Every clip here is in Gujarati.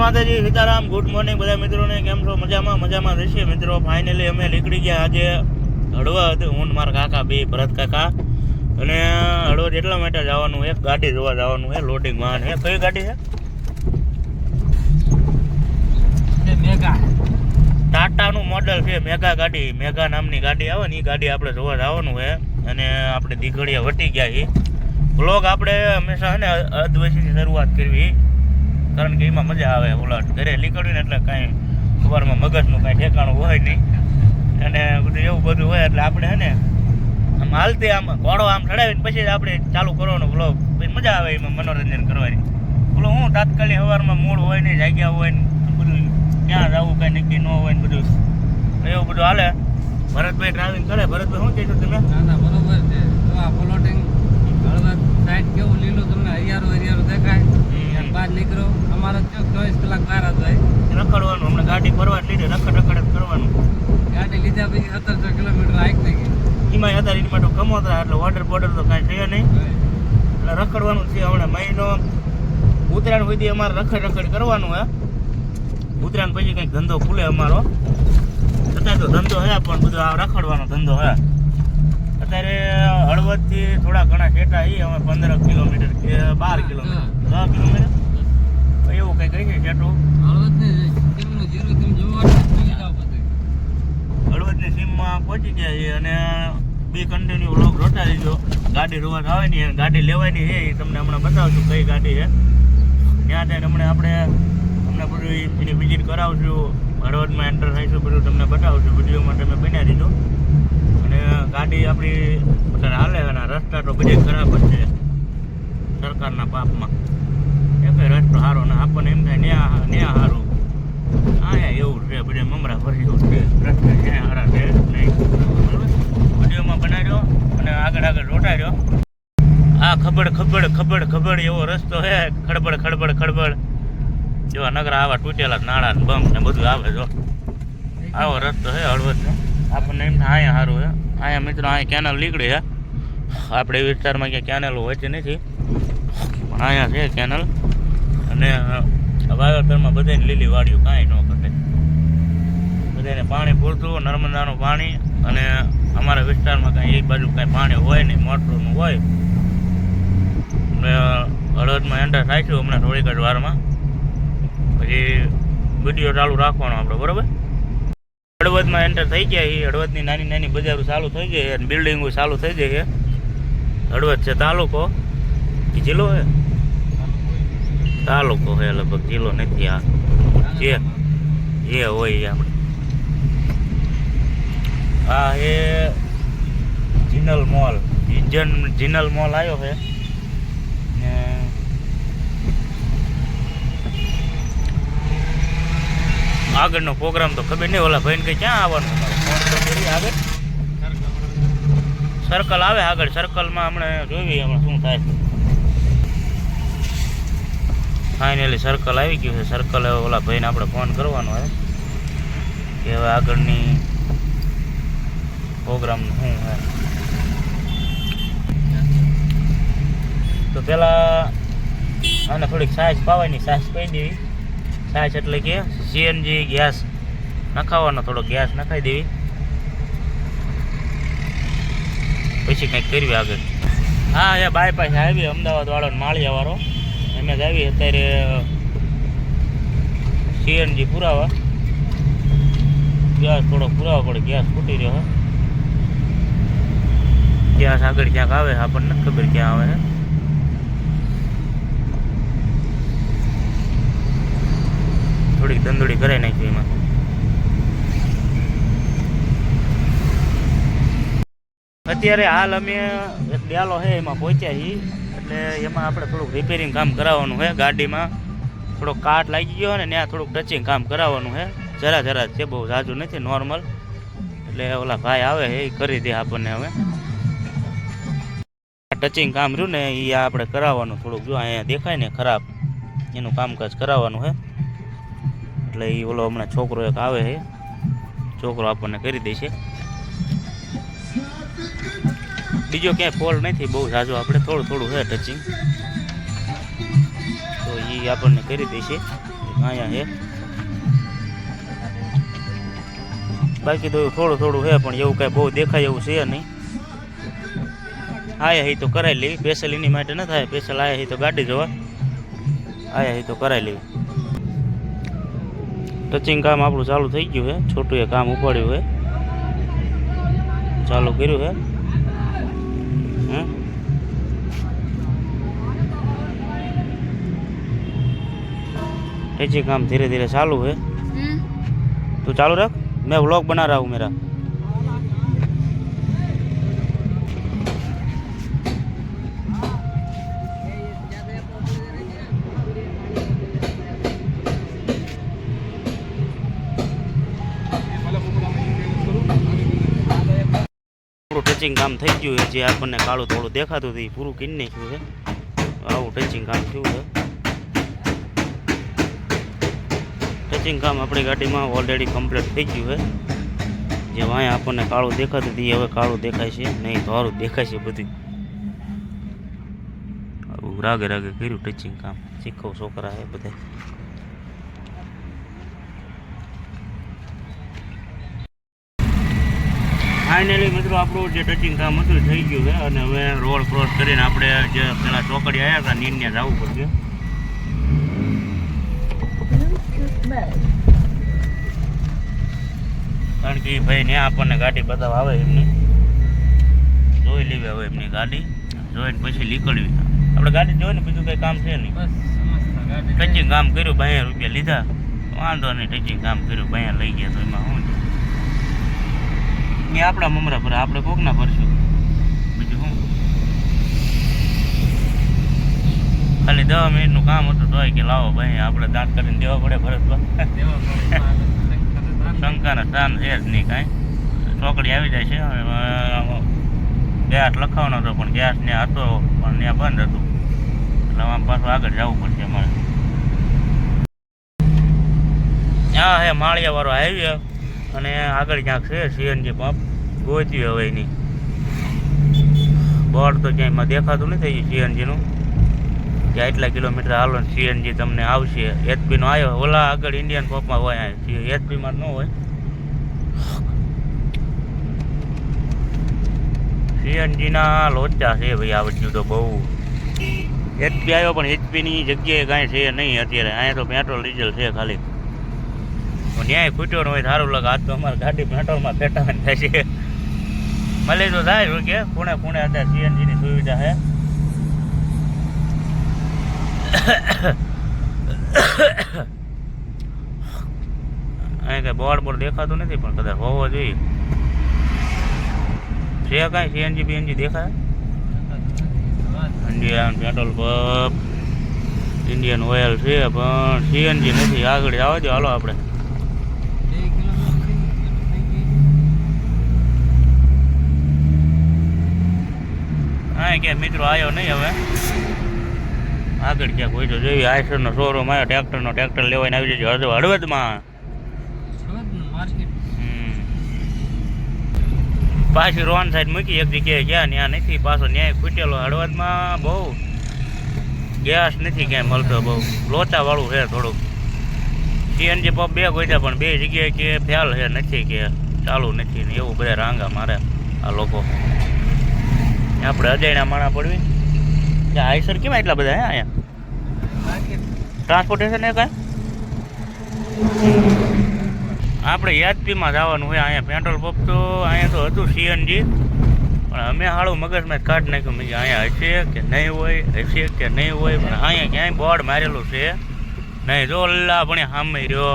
માતાજી સીતારામ ગુડ મોર્નિંગ બધા મિત્રોને કેમ છો? મજામાં? મજામાં રહેશે મિત્રો. ફાઇનલી અમે નીકળી ગયા. આજે હળવદ હું મારા કાકા બે ભરત કાકા. અને હળવદ એટલા માટે જવાનું એક ગાડી જોવા જવાનું છે લોડિંગ વાહન છે. કઈ ગાડી છે? છે મેગા. ટાટાનું મોડલ છે મેગા ગાડી. મેગા નામની ગાડી આવે ને એ ગાડી આપણે જોવા જવાનું છે. અને આપણે દીઘડીયા વટી ગયા છીએ. બ્લોગ આપણે હંમેશા છે ને અધવયસીથી શરૂઆત કરવી. કારણ કે એમાં મજા આવે ઉલટ. ઘરે નીકળ્યું ને એટલે કાંઈ સવારમાં મગજનું કાંઈ ઠેકાણું હોય નહીં. અને બધું એવું બધું હોય એટલે આપણે હે ને આમ હાલતી આમ ઘોડો આમ ચડાવીને પછી જ આપણે ચાલુ કરવાનો બ્લોગ પછી મજા આવે એમાં મનોરંજન કરવાની. બોલો હું તાત્કાલિક સવારમાં મૂળ હોય ને જાગ્યા હોય ને બધું ક્યાં જવું કાંઈ નક્કી ન હોય ને બધું. એવું બધું હાલે. ભરતભાઈ ડ્રાઇવિંગ કરે. ભરતભાઈ શું કહેશો તમે? ના ના બરોબર છે. આ પ્લોટિંગ હળવદ સાઈડ કેવું લીલું તમને હરિયાળું હરિયાળું દેખાય. બહાર નીકળો. અમારે ચોક ચોવીસ કલાક બહાર હોય. રખડવાનું હમણાં ગાડી ફરવા લીધે રખડ રખડ કરવાનું. ગાડી લીધા પછી સત્તરસો કિલોમીટર હાઈક થઈ ગઈ. એમાં હતા એની માટે કમોતા એટલે વોટર બોર્ડર તો કાંઈ થયો નહીં. એટલે રખડવાનું છે હમણાં મહિનો. ઉત્તરાયણ સુધી અમારે રખડ રખડ કરવાનું હે. ઉત્તરાયણ પછી કંઈક ધંધો ખુલે અમારો. અત્યારે તો ધંધો હે પણ બધો આ રખડવાનો ધંધો હે. અત્યારે હળવદથી થોડા ઘણા છેટા એ અમે પંદર કિલોમીટર કે બાર કિલોમીટર. દસ કિલોમીટર? એવું કઈ કઈ કઈ બધું હળવદની સીમમાં પહોંચી ગયા છે અને બી કન્ટિન્યુ લોક રોટા દીધો ગાડી રોવા આવે ને ગાડી લેવાની છે એ તમને હમણાં બતાવશું કઈ ગાડી છે. ત્યાં જઈને હમણાં આપણે તમને બધું એની વિઝિટ કરાવશું. હળવદમાં એન્ટર થઈશું બધું તમને બતાવશું. વિડીયોમાં તમે બનાવી દીધો અને ગાડી આપણી અત્યારે હાલે અને રસ્તા તો બધે ખરાબ જ છે. સરકારના પાપમાં. એ રાષ્ટ્ર સારો ને આપણને એમ થાય ન્યા ન્યા સારું આયા એવું છે, બધે મમરા ભરી એવું છે. રાષ્ટ્ર છે હારા છે, નહીં. બરોબર વિડીયોમાં બનાવ્યો અને આગળ આગળ રોટાડ્યો આ ખબડ ખબડ ખબડ ખબડ એવો રસ્તો છે ખડબડ ખડબડ ખડબડ. જેવા નગરા આવા તૂટેલા નાળા ને બમ ને બધું આવે જો. આવો રસ્તો છે. હળવદનો આપણને એમ થાય અહીંયા સારું હે. અહીંયા મિત્રો, અહીંયા કેનલ નીકળે છે આપણે વિસ્તારમાં ક્યાં કેનલ હોય છે નથી. પણ અહીંયા છે કેનલ અને વાવેતરમાં બધાને લીલી વાડીઓ કાંઈ ન ઘટે. બધાને પાણી પૂરતું, નર્મદાનું પાણી અને અમારા વિસ્તારમાં કાંઈ એ બાજુ કાંઈ પાણી હોય નહીં, મોટરનું હોય. ને હળવદમાં એન્ટર છે હમણાં થોડીક જ વારમાં. પછી વીડિયો ચાલુ રાખવાનો આપણે, બરાબર? હળવદમાં એન્ટર થઈ ગયા છે. હળવદની નાની નાની બજારો ચાલુ થઈ ગઈ છે અને બિલ્ડિંગો ચાલુ થઈ ગઈ છે. હળવદ છે તાલુકો. કે જિલ્લો છે? તાલુકો છે લગભગ જિલ્લો નથી આ. જે જે હોય આપણે. આ એ જિનલ મોલ. ઇન્જન જિનલ મોલ આવ્યો છે. ને આગળનો પ્રોગ્રામ તો ખબર નહીં ઓલા ભાઈને કઈ ક્યાં આવવાનું આગળ સર્કલ આવે. આગળ. સર્કલમાં હમણાં જોઈએ હમણાં શું થાય ફાઇનલી સર્કલ આવી ગયું છે. સર્કલ હવે ઓલા ભાઈને આપણે ફોન કરવાનો હોય કે હવે આગળની પ્રોગ્રામ શું હે તો પહેલાં આને થોડીક સાઈઝ પાવાની સાઈઝ કહી દેવી. સાઈઝ એટલે કે સીએનજી ગેસ નખાવાનો, થોડો ગેસ નખાઈ દેવી. પછી કંઈક કરવી આગળ. હા, એ બાયપાસ આવી, અમદાવાદ વાળો માળિયા વાળો એમ જ અત્યારે સીએનજી પુરાવા. ગેસ થોડો પુરાવા પડે ગેસ ફૂટી રહ્યો ગેસ આગળ ક્યાંક આવે આપણને ખબર ક્યાં આવે થોડીક દંદોડી કરાવી નાખી એમાં. અત્યારે હાલ અમે એક ડેલો છે એમાં પહોંચ્યા છીએ. એટલે એમાં આપણે થોડુંક રિપેરિંગ કામ કરાવવાનું છે ગાડીમાં. થોડોક કાટ લાગી ગયો ને ત્યાં થોડુંક ટચિંગ કામ કરાવવાનું છે જરા જરા છે, બહુ ઝાઝું નથી નોર્મલ એટલે ઓલા ભાઈ આવે છે એ કરી દે આપણને હવે. ટચિંગ કામ રહ્યું ને એ આપણે કરાવવાનું થોડુંક. જો અહીંયા દેખાય ને ખરાબ, એનું કામકાજ કરાવવાનું છે એટલે એ ઓલો હમણાં છોકરો એક આવે છે છોકરો આપણને કરી દેશે બીજો ક્યાંય ફોલ નથી, બહુ ઝાઝો આપણે થોડું થોડું છે ટચિંગ તો એ આપણને કરી દેશે. અહીંયા છે બાકી તો થોડું થોડું છે પણ એવું કાંઈ બહુ દેખાય એવું છે નહીં. આયા હી તો કરાવી લેવી. સ્પેશિયલ એની માટે ન થાય. સ્પેશિયલ આયા હી તો ગાડી જોવા. આયા હી તો કરાવી લેવી. ટચિંગ કામ આપણું ચાલુ થઈ ગયું છે છોટું એ કામ ઉપાડ્યું છે ચાલુ કર્યું છે टचिंग काम धीरे धीरे चालू है तू चालू रख मैं व्लॉग बना रहा हूँ मेरा પૂરું ટચિંગ કામ થઈ ગયું છે જે આપણને કાળું થોડું દેખાતું હતું એ પૂરું કરી નાખ્યું છે આવું ટચિંગ કામ થયું છે ટચિંગ કામ આપણી ગાડીમાં ઓલરેડી કમ્પ્લીટ થઈ ગયું છે. જે અહીંયા આપણને કાળું દેખાતું હતું હવે કાળું દેખાય છે. નહીં ધોરું દેખાય છે બધું. રાગે રાગે કર્યું ટચિંગ કામ. શીખવ છોકરા હે બધા ફાઇનલી મિત્રો, આપણું જે ટચિંગ કામ હતું થઈ ગયું છે. અને હવે રોડ ક્રોસ કરીને આપણે જે પેલા ચોકડી આવ્યા હતા નીને જવું પડશે. કારણ કે ભાઈ ને આપણને ગાડી બતાવ આવે એમની. જોઈ લેવી હવે એમની ગાડી. જોઈને પછી નીકળવી. આપણે ગાડી જોઈને બીજું કંઈ કામ છે નહીં. ટચિંગ કામ કર્યું ભાઈ રૂપિયા લીધા. વાંધો નહીં ટચિંગ કામ કર્યું ભાઈ લઈ ગયા તો એમાં શું એ આપણા મમરા પર આપણે કોકના ભરશું બીજું શું ખાલી દસ મિનિટનું કામ હતું તોય કે લાવો ભાઈ આપણે દાંત કરીને દેવા પડે ભરતભાઈ શંકાના સ્થાન છે જ નહીં કાંઈ. ચોકડી આવી જાય છે ગેસ લખાવવાનો હતો પણ ગેસ ને હતો પણ ત્યાં બંધ હતું. એટલે આમ પાછું આગળ જવું પડશે અમારે. હા હે માળિયા વાળો હાઈવે અને આગળ ક્યાંક છે સીએનજી પંપ. ગોતી હવે એની. બોર્ડ તો ક્યાંય દેખાતું નથી સીએનજીનું. કે આટલા કિલોમીટર હાલો સીએનજી તમને આવશે. એચપીનો આવ્યો ઓલા આગળ ઇન્ડિયન પોપમાં હોય એચપીમાં ન હોય. સીએનજીના લોચા છે ભાઈ આ વચ્ચે તો બહુ. એચપી આવ્યો પણ એચપીની જગ્યાએ કાંઈ છે નહીં અત્યારે. અહીંયા તો પેટ્રોલ ડીઝલ છે ખાલી. પણ ન્યાય ખૂટ્યો ન હોય સારું લાગે. આજ તો અમારે ગાડી પેટ્રોલમાં પેટાવાની થશે મળે તો થાય કે? પૂણે પૂણે અત્યારે સીએનજીની સુવિધા છે. અહીં કઈ બોર્ડ બોર્ડ દેખાતું નથી, પણ કદાચ હોવો જોઈએ. છે કાંઈ સીએનજી બીએનજી દેખાય? Indian petrol pump Indian oil છે, પણ સીએનજી નથી. આગળ આવવા દો હાલો આપણે. હા કે મિત્રો આવ્યો નહીં હવે. આગળ ક્યાંક હોય તો જોઈએ. આઈસરનો શોરૂમ આવ્યો ટ્રેક્ટરનો ટ્રેક્ટર લેવાઈને આવી જજો હળવદ હળવદમાં. પાછી રોન સાઈડ મૂકી એક જગ્યાએ ગયા ત્યાં નથી. પાછો ન્યાય ખૂટેલો હળવદમાં બહુ. ગેસ નથી ક્યાંય મળતો બહુ. લોચાવાળું છે થોડુંક. સીએનજી પંપ બે ગોઈતા પણ બે જગ્યાએ કે ફેલ છે નથી કે ચાલુ નથી ને એવું બધા રાંગા મારે આ લોકો. આપણે અજાણ્યા માણા પડવી. આઈસર કેમ એટલા બધા હે અહીંયા? ટ્રાન્સપોર્ટેશન એ કાંઈ? આપણે યાદપીમાં જવાનું હોય, અહીંયા પેટ્રોલ પંપ તો અહીંયા તો હતું સીએનજી પણ અમે હાળું મગજમાં કાઢ નાખ્યું, મેં અહીંયા હશે કે નહીં હોય, હશે કે નહીં હોય? પણ અહીંયા ક્યાંય બોર્ડ મારેલું છે. નહીં જો અલ્લા પણ સામે રહ્યો.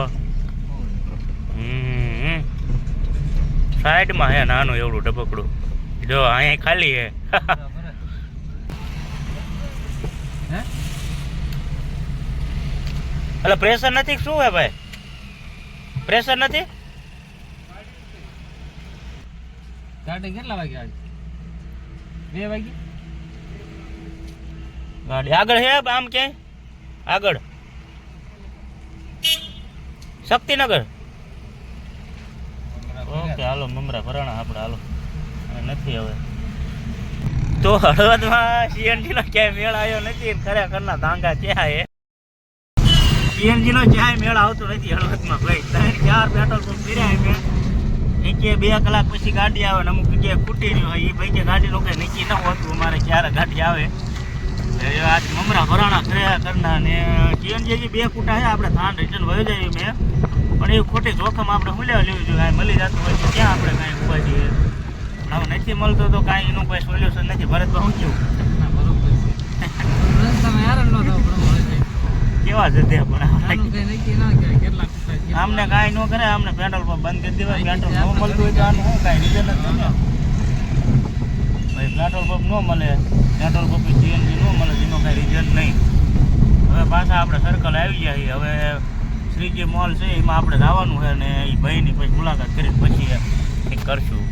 સાઈડમાં હે નાનું, એવડું ટપકડું જો, અહીંયા ખાલી હે. એટલે પ્રેશર નથી શું હે ભાઈ? પ્રેશર નથી? ગાડી કેટલા વાગે આવી? બે વાગે? ગાડી આગળ હે આમ કે? આગળ. શક્તિનગર. ઓકે હાલો મમરા ભરાણા આપણે હાલો. નથી હવે. તો હળવદમાં સીએનજીનો ક્યાંય મેળ આવ્યો નથી ખરેખરના ધાંગા ક્યાં હે? સીએનજી નો ચાય મેળ આવતો નથી હળવદમાં ભાઈ. ત્રણ ચાર પેટ્રોલ પંપ ફર્યા મેં નીચે બે કલાક પછી ગાડી આવે ને અમુક જગ્યાએ ખૂટી રહ્યું હોય એ ભાઈ કે ગાડીનું કઈ નીચે ન હોતું અમારે ક્યારે ગાડી આવે. આજ મમરા ભરાણા કર્યા કરના ને સીએનજી બે કૂટા છે આપણે થાન રિટર્ન વહી જાય મેં પણ એ ખોટી જોખમ આપણે હું લેવા લેવું જોઈએ મળી જતું હોય તો ક્યાં આપણે કાંઈ ઊભા જઈએ. હવે નથી મળતો તો કાંઈ એનું કોઈ સોલ્યુશન નથી. ભરતમાં શું કેવું ના, બરોબર તમે હેરાન ન થાવ જાય. કેવા છે તે પણ? ના આમને કાંઈ ન કરે આમને પેટ્રોલ પંપ બંધ કરી દેવાય પેટ્રોલ ન મળતું હોય તો આનું શું કાંઈ રીઝન જ ને? ભાઈ પેટ્રોલ પંપ ન મળે પેટ્રોલ પંપ સીએનજી ન મળે તેનો કાંઈ રીઝન નહીં. હવે પાછા આપણે સર્કલ આવી જાય હવે શ્રીજી મોલ છે એમાં આપણે જવાનું છે અને એ ભાઈની પછી મુલાકાત કરી પછી કંઈક કરશું.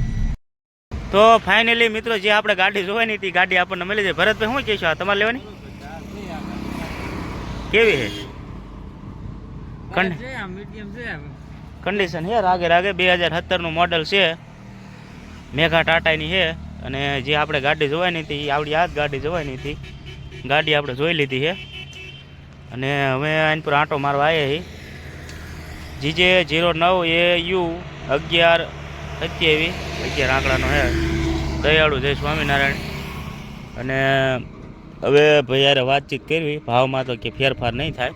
તો ફાઇનલી મિત્રો જે આપણે ગાડી જોવાની હતી ગાડી આપણને મળી જાય. ભરતભાઈ શું કહેશો આ? તમારે લેવાની? કેવી છે. કન્ડિશન છે રાગે રાગે બે હજાર સત્તરનું મોડલ છે. મેઘા ટાટાની છે. અને જે આપણે ગાડી જોવાની હતી એ આવડી આ જ ગાડી જોવાની હતી. ગાડી આપણે જોઈ લીધી છે. અને હવે આની પર આંટો મારવા આવ્યા છીએ. જીજે જીરો નવ એ યુ અગિયાર સત્યાવીસ અગિયાર આંકડાનો છે. દયાળુ જય સ્વામિનારાયણ. અને હવે ભાઈ વાતચીત કરવી. ભાવમાં તો કે ફેરફાર નહીં થાય.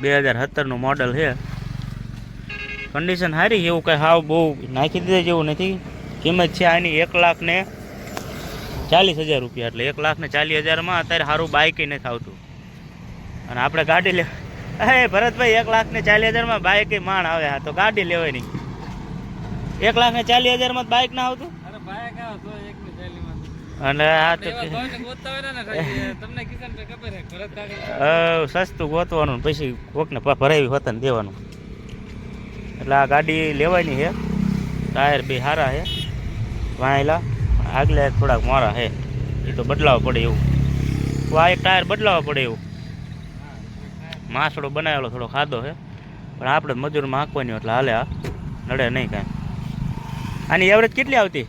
બે હજાર સત્તરનું મોડલ છે. કન્ડિશન સારી એવું કંઈ હાવ બહુ નાખી દીધા જેવું નથી. કિંમત છે આની એક લાખ ને ચાલીસ હજાર રૂપિયા. એટલે એક લાખ ને ચાલીસ હજારમાં અત્યારે સારું બાઇક નથી આવતું. અને આપણે ગાડી લે હે ભરતભાઈ, એક લાખ ને ચાલીસ હજારમાં બાઇક માણ આવે હા, તો ગાડી લેવાય નહીં. એક લાખ ને ચાલીસ હજારમાં બાઇક ના આવતું? અરે બાઇક થેલીમાં. અને આ તો સસ્તું ગોતવાનું પછી કોકને ભરાવી હોતા ને દેવાનું. એટલે આ ગાડી લેવાની છે ટાયર બે સારા છે વાયેલા આગલે થોડાક મારા છે. એ તો બદલાવવા પડે એવું. આ એક ટાયર બદલાવવા પડે એવું. માસડો બનાવેલો થોડો ખાધો છે. પણ આપણે મજૂરમાં હાંકવાની એટલે હાલે આ. નડે નહીં કાંઈ. આની એવરેજ કેટલી આવતી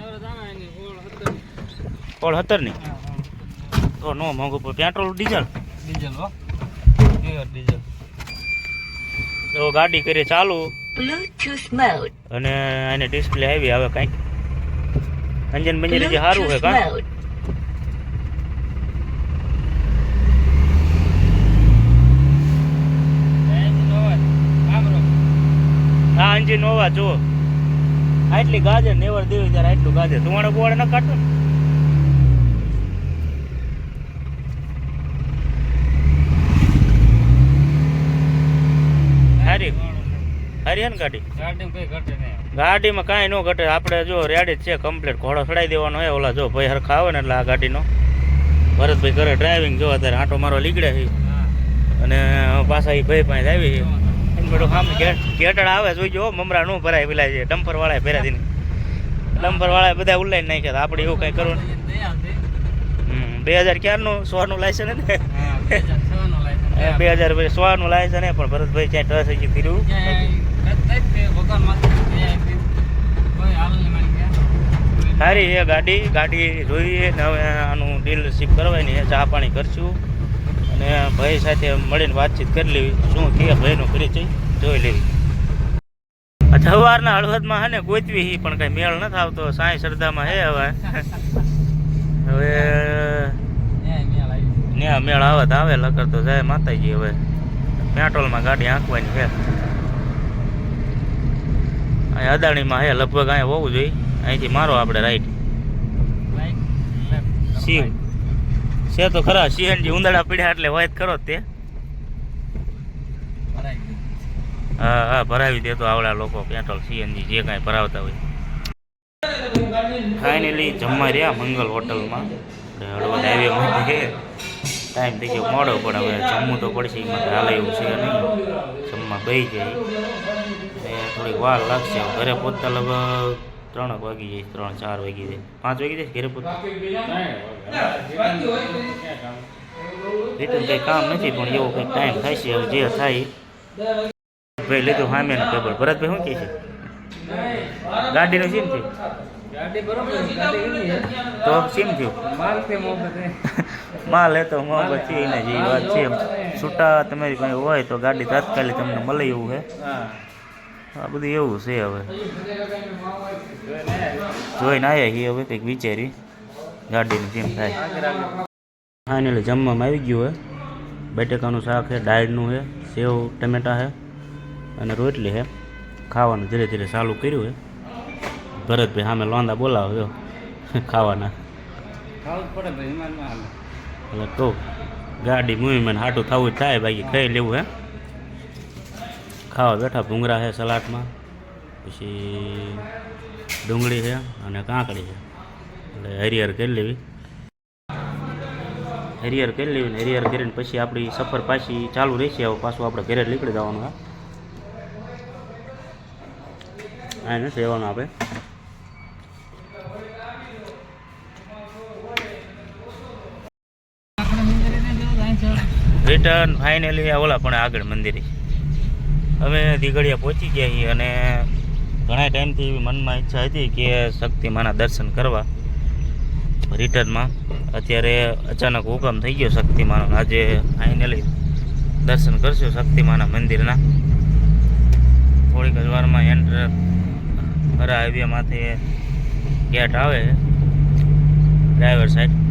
એવરેજ આવે એની સોળ સત્તર ઓળ સત્તરની તો નો મોંઘું પણ પેટ્રોલ ડીઝલ? ડીઝલ હો. ડીઝલ. તો ગાડી કરી ચાલુ. અને એને ડિસ્પ્લે આવી હવે કાંઈક. અંજન બંજન જે સારું છે Bluetooth કા? હા અંજન નોવા જો આટલી ગાજર નેવર દેવી ત્યારે આટલું ગાજર. ધુવાડો બુવાડો ન કાઢતો ને? હારી હારી હે ને ગાડી? ગાડીમાં કઈ ઘટે નહીં. ગાડીમાં કાંઈ ન ઘટે. આપણે જો રેડી જ છે કમ્પ્લીટ ઘોડો ચડાઈ દેવાનો હોય ઓલા જો ભાઈ હરખા આવે ને એટલે આ ગાડીનો. ભરતભાઈ ઘરે ડ્રાઇવિંગ જો અત્યારે આંટો મારો લીગડે છે. અને પાછા એ ભાઈ પાસે આવી છે. બધું સામે ગેટડ આવે જોઈજો મમરા નું ભરાય પેલા છે ડમ્પર વાળા ભેરા દીને ડમ્પર વાળા બધા નાખ્યા હતા. આપણે એવું કંઈ કરવું બે હજાર ક્યારનું સોનું લાયસન્સ ને? બે હજાર છ નો લાયસન્સ. પણ ભરતભાઈ ત્યાં ટચ કર્યું ભગવાન સારી છે ગાડી ગાડી જોઈએ ને હવે આનું ડીલરશીપ કરવાની છે ચા પાણી કરશું. અને ભાઈ સાથે મળીને વાતચીત કરી લેવી. શું કે ભાઈનો પરિચય? જોઈ લેવી. સવારના હળવદમાં હે ને ગોતવી હી, પણ કઈ મેળ નથી આવતો સાંઈ શ્રદ્ધામાં હે હવે. હવે ન્યા મેળ આવે તો આવે લકર તો જાય માતાજી હવે. પેટ્રોલમાં ગાડી આંકવાની છે અહીં અદાણીમાં હે લગભગ અહીંયા હોવું જોઈએ. અહીંથી મારો આપણે રાઈટ શિવ. છે તો ખરા સીએનજી ઉંદાડા પીડ્યા એટલે વાત કરો તે. હા હા, ભરાવી દે તો આવડા લોકો, પેટ્રોલ સીએનજી જે કાંઈ ભરાવતા હોય. ફાઇનલી જમવા રહ્યા મંગલ હોટલમાં. હળવદ હાઈવે માંથી છે. ટાઈમ થઈ ગયો, મોડો પણ હવે જમવું તો પડશે, એમાં હાલે એવું છે નહીં. જમવા બેસી જાય. એ થોડીક વાર લાગશે. ઘરે પહોંચતા લગભગ ત્રણ વાગી જાય, ત્રણ, ચાર વાગી જાય. પાંચ વાગી જાય ઘરે પહોંચતા રીટર્ન કંઈ કામ નથી, પણ એવો કંઈક ટાઈમ થાય છે જે થાય. ભાઈ, લીધું સામે ખબર. ભરતભાઈ શું કહે છે? ગાડીનું છે? થયું ગાડી બરોબર. તો સીમ થયું? માલ કે મોહબ્બત માલ એ તો મોહબત છે એને જે વાત છે છૂટા તમારી પાસે હોય તો ગાડી તાત્કાલિક તમને મળે એવું છે આ બધું એવું છે હવે. જોઈને આવ્યા છીએ હવે કંઈક વિચારી ગાડીની જેમ થાય. ફાઇનલી જમવામાં આવી ગયું છે બટેકાનું શાક છે ડાળનું છે સેવ ટમેટા છે અને રોટલી છે ખાવાનું ધીરે ધીરે ચાલુ કર્યું છે ભરતભાઈ સામે લોંદા બોલાવો જો. ખાવાના. એટલે કહું ગાડી મૂવીમાં હાટું થવું જ થાય બાકી ખાઈ લેવું હે. ખાવા બેઠા ભૂંગળા છે સલાડમાં પછી ડુંગળી છે અને કાંકડી છે એટલે હરિહર કરી લેવી. હરિહર કરી લેવી ને હરિહર કરીને પછી આપણી સફર પાછી ચાલુ રહેશે હવે પાછું આપણે ઘરે નીકળી જવાનું હા. નથી રહેવાનું આપણે. રિટર્ન ફાઇનલી ઓલા પણ આગળ મંદિરે. અમે દીગડિયા પહોંચી ગયા છીએ અને ઘણા ટાઈમથી એવી મનમાં ઈચ્છા હતી કે શક્તિમાના દર્શન કરવા. રિટર્નમાં અત્યારે અચાનક હુકમ થઈ ગયો શક્તિમાનો આજે ફાઇનલી દર્શન કરશું શક્તિમાના મંદિરના. થોડીક જ વારમાં એન્ટર ખરા હાઈવેમાંથી ગેટ આવે. ડ્રાઈવર સાઈડ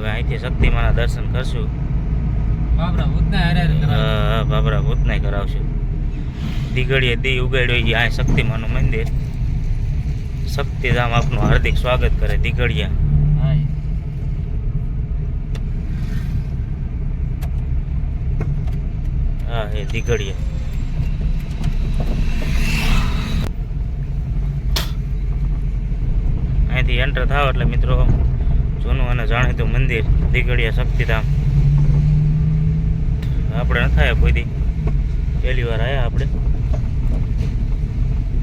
હવે અહીંથી શક્તિમાના દર્શન કરશું. બાબરા ભૂતનાય કરાવશું. દીગડીએ દી ઉગાડ્યો આ શક્તિમાનું મંદિર. શક્તિધામ આપનું હાર્દિક સ્વાગત કરે દીગડિયા હા એ. દીગડિયા અહીંથી એન્ટર થાવ એટલે મિત્રો જૂનું અને જાણીતું મંદિર દીગડિયા શક્તિધામ. આપણે ન થાય કોઈ દી. પહેલી વાર આવ્યા આપણે.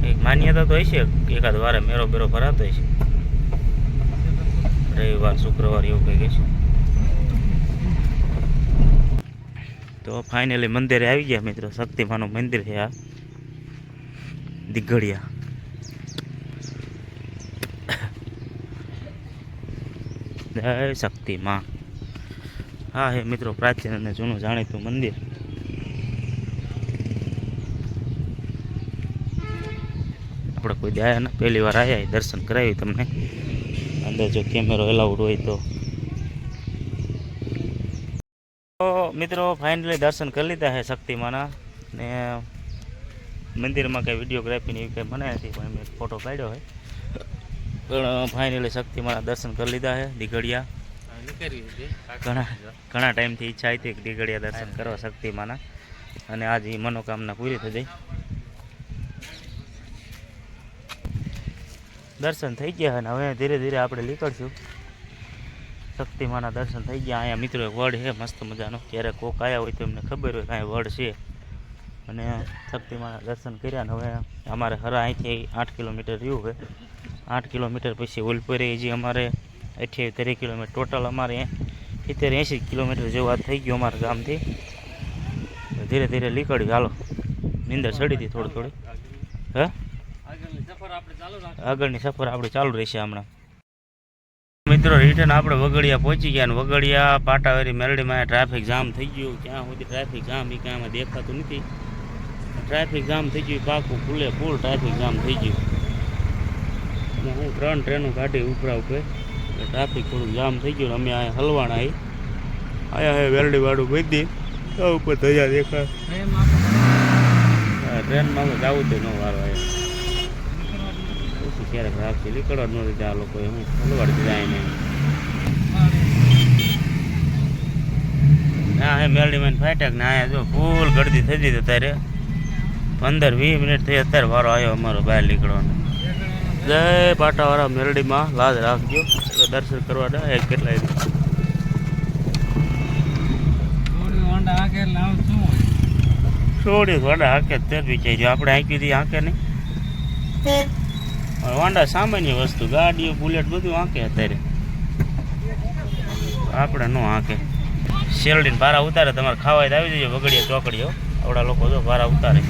એક માન્યતા તો હશે એકાદ વારે મેરો બેરો ભરાતો હશે. રવિવાર, શુક્રવાર એવું કંઈક હશે. તો ફાઇનલી મંદિરે આવી ગયા મિત્રો. શક્તિમાનું મંદિર છે આ. દિગ્ગડિયા જય શક્તિમાં હા, હે મિત્રો, પ્રાચીન અને જૂનું જાણીતું મંદિર. આપણે કોઈ આવ્યા ને, પહેલી વાર આવ્યા દર્શન કરાવી તમને. અંદર જો કેમેરો એલાઉડ હોય તો. મિત્રો ફાઇનલી દર્શન કરી લીધા છે શક્તિમાના ને મંદિરમાં કંઈ વિડીયોગ્રાફીની એવી કંઈ મને નથી પણ મેં ફોટો પાડ્યો છે પણ ફાઇનલી શક્તિમાના દર્શન કરી લીધા છે દીઘડિયા. ઘણા ઘણા ટાઈમથી ઈચ્છા હતી કે દીઘડિયા દર્શન કરવા શક્તિમાના. અને આજ એ મનોકામના પૂરી થઈ જાય દર્શન થઈ ગયા અને હવે ધીરે ધીરે આપણે નીકળશું. શક્તિમાના દર્શન થઈ ગયા. અહીંયા મિત્રો વડ છે મસ્ત મજાનો. ક્યારેક કોક આવ્યા હોય તો એમને ખબર હોય કાંઈ વડ છે. અને શક્તિમાના દર્શન કર્યા ને હવે અમારે હરા અહીંથી આઠ કિલોમીટર રહ્યું છે. આઠ કિલોમીટર પછી ઉલપુરે જે અમારે અઠ્યાવીસ કિલોમીટર ટોટલ અમારે સિત્તેર એંસી કિલોમીટર જેવું થઈ ગયું અમારા ગામથી. ધીરે ધીરે નીકળ્યું હાલો. નીંદર ચડી હતી થોડી થોડી. હે? આગળની સફર આપણે ચાલુ રહેશે હમણાં. મિત્રો રિટર્ન આપણે વગડિયા પહોંચી ગયા અને વગડિયા પાટાવેરી મેરડીમાં ટ્રાફિક જામ થઈ ગયું. ક્યાં સુધી ટ્રાફિક જામ એ કાંઈ દેખાતું નથી. ટ્રાફિક જામ થઈ ગયું, પાકું ફૂલે ફૂલ ટ્રાફિક જામ થઈ ગયું. અને હું ત્રણ ટ્રેનો કાઢી ઉપરા ઉપર. એટલે ટ્રાફિક થોડું જામ થઈ ગયું અમે અહીંયા હલવાણા આવી અહીંયા હે વેરડી વાળું બધી આ ઉપર ધજા દેખાય. ટ્રેનમાં અમે જવું તો ન વારો આવ્યો પછી ક્યારેક રાખશે નીકળવા જ નહોતી આ લોકોએ. હું હલવાડી જાય એને ના, હે મેલડીમાં ફાટક ને આયા જો ફૂલ ગળદી થઈ દીધી ત્યારે પંદર વીસ મિનિટ થઈ અત્યારે વારો આવ્યો અમારો બહાર નીકળવાનો. જય પાટાવાળા મેરડીમાં લાજ રાખજો. એટલે દર્શન કરવા જાય કેટલા થોડી હોન્ડા હાંકે એટલે આમ શું હોય? છોડી વાંડા હાકે તે વિચારી આપણે હાંકી દી હાંકે નહીં? વાંડા સામાન્ય વસ્તુ ગાડીઓ બુલેટ બધું હાંકે અત્યારે. આપણે ન હાંકે. શેરડીને ભારા ઉતારે તમારે ખાવાય આવી જજો વગડીએ ચોકડીઓ આવડા લોકો જો ભારા ઉતારે.